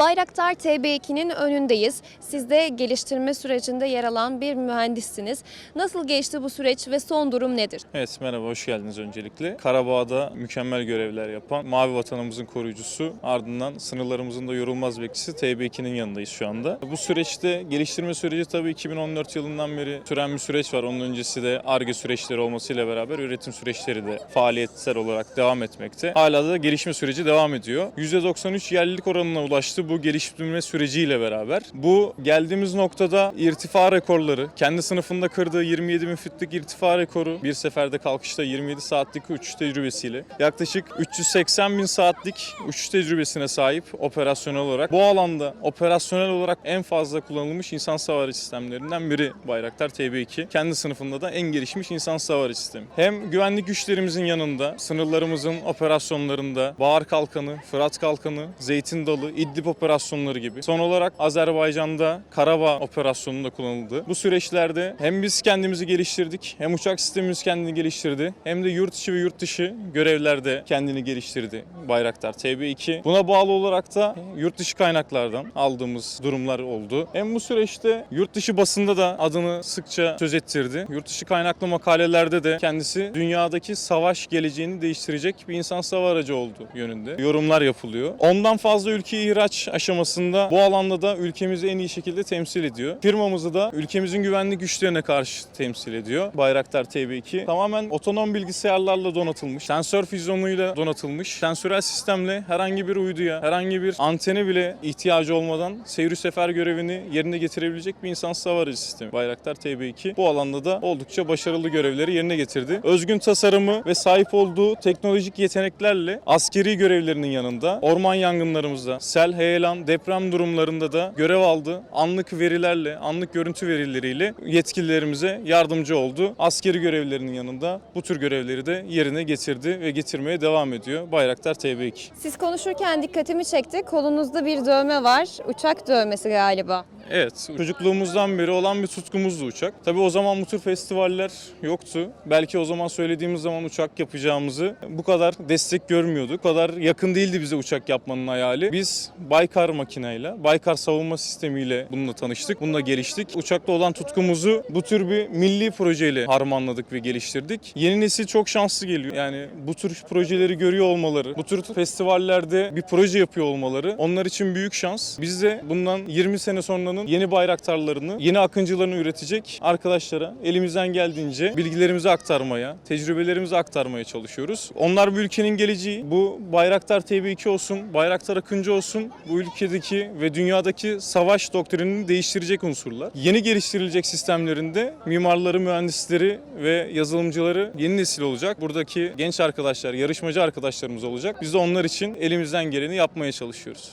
Bayraktar TB2'nin önündeyiz. Siz de geliştirme sürecinde yer alan bir mühendissiniz. Nasıl geçti bu süreç ve son durum nedir? Evet merhaba hoş geldiniz öncelikle. Karabağ'da mükemmel görevler yapan mavi vatanımızın koruyucusu ardından sınırlarımızın da yorulmaz bekçisi TB2'nin yanındayız şu anda. Bu süreçte geliştirme süreci tabii 2014 yılından beri süren bir süreç var. Onun öncesi de ARGE süreçleri olmasıyla beraber üretim süreçleri de faaliyetsel olarak devam etmekte. Hala da gelişme süreci devam ediyor. %93 yerlilik oranına ulaştı bu geliştirme süreciyle beraber. Bu geldiğimiz noktada irtifa rekorları, kendi sınıfında kırdığı 27 bin fitlik irtifa rekoru bir seferde kalkışta 27 saatlik uçuş tecrübesiyle yaklaşık 380 bin saatlik uçuş tecrübesine sahip operasyonel olarak bu alanda operasyonel olarak en fazla kullanılmış insan savarı sistemlerinden biri Bayraktar TB2. Kendi sınıfında da en gelişmiş insan savarı sistemi. Hem güvenlik güçlerimizin yanında sınırlarımızın operasyonlarında Bahar Kalkanı, Fırat Kalkanı, Zeytin Dalı, İdlib operasyonları gibi. Son olarak Azerbaycan'da Karabağ operasyonunda kullanıldı. Bu süreçlerde hem biz kendimizi geliştirdik, hem uçak sistemimiz kendini geliştirdi, hem de yurt içi ve yurt dışı görevlerde kendini geliştirdi Bayraktar TB2. Buna bağlı olarak da yurt dışı kaynaklardan aldığımız durumlar oldu. Hem bu süreçte yurt dışı basında da adını sıkça söz ettirdi. Yurt dışı kaynaklı makalelerde de kendisi dünyadaki savaş geleceğini değiştirecek bir insan sava aracı oldu yönünde yorumlar yapılıyor. Ondan fazla ülke ihraç aşamasında bu alanda da ülkemizi en iyi şekilde temsil ediyor. Firmamızı da ülkemizin güvenlik güçlerine karşı temsil ediyor. Bayraktar TB2 tamamen otonom bilgisayarlarla donatılmış, sensör füzyonuyla donatılmış, sensörel sistemle herhangi bir uyduya, herhangi bir antene bile ihtiyacı olmadan seyir sefer görevini yerine getirebilecek bir insan savarı sistemi. Bayraktar TB2 bu alanda da oldukça başarılı görevleri yerine getirdi. Özgün tasarımı ve sahip olduğu teknolojik yeteneklerle askeri görevlerinin yanında orman yangınlarımızda, sel, heyelan, deprem durumlarında da görev aldı. Anlık verilerle, anlık görüntü verileriyle yetkililerimize yardımcı oldu. Askeri görevlerinin yanında bu tür görevleri de yerine getirdi ve getirmeye devam ediyor Bayraktar TB2. Siz konuşurken dikkatimi çekti. Kolunuzda bir dövme var. Uçak dövmesi galiba. Evet, çocukluğumuzdan beri olan bir tutkumuzdu uçak. Tabii o zaman bu tür festivaller yoktu. Belki o zaman söylediğimiz zaman uçak yapacağımızı bu kadar destek görmüyorduk. Bu kadar yakın değildi bize uçak yapmanın hayali. Biz Baykar makineyle, Baykar savunma sistemiyle bununla tanıştık, bununla geliştik. Uçakla olan tutkumuzu bu tür bir milli projeyle harmanladık ve geliştirdik. Yeni nesil çok şanslı geliyor. Yani bu tür projeleri görüyor olmaları, bu tür festivallerde bir proje yapıyor olmaları onlar için büyük şans. Biz de bundan 20 sene sonranın yeni bayraktarlarını, yeni akıncılarını üretecek arkadaşlara elimizden geldiğince bilgilerimizi aktarmaya, tecrübelerimizi aktarmaya çalışıyoruz. Onlar bu ülkenin geleceği. Bu Bayraktar TB2 olsun, Bayraktar Akıncı olsun bu ülkedeki ve dünyadaki savaş doktrinini değiştirecek unsurlar. Yeni geliştirilecek sistemlerinde mimarları, mühendisleri ve yazılımcıları yeni nesil olacak. Buradaki genç arkadaşlar, yarışmacı arkadaşlarımız olacak. Biz de onlar için elimizden geleni yapmaya çalışıyoruz.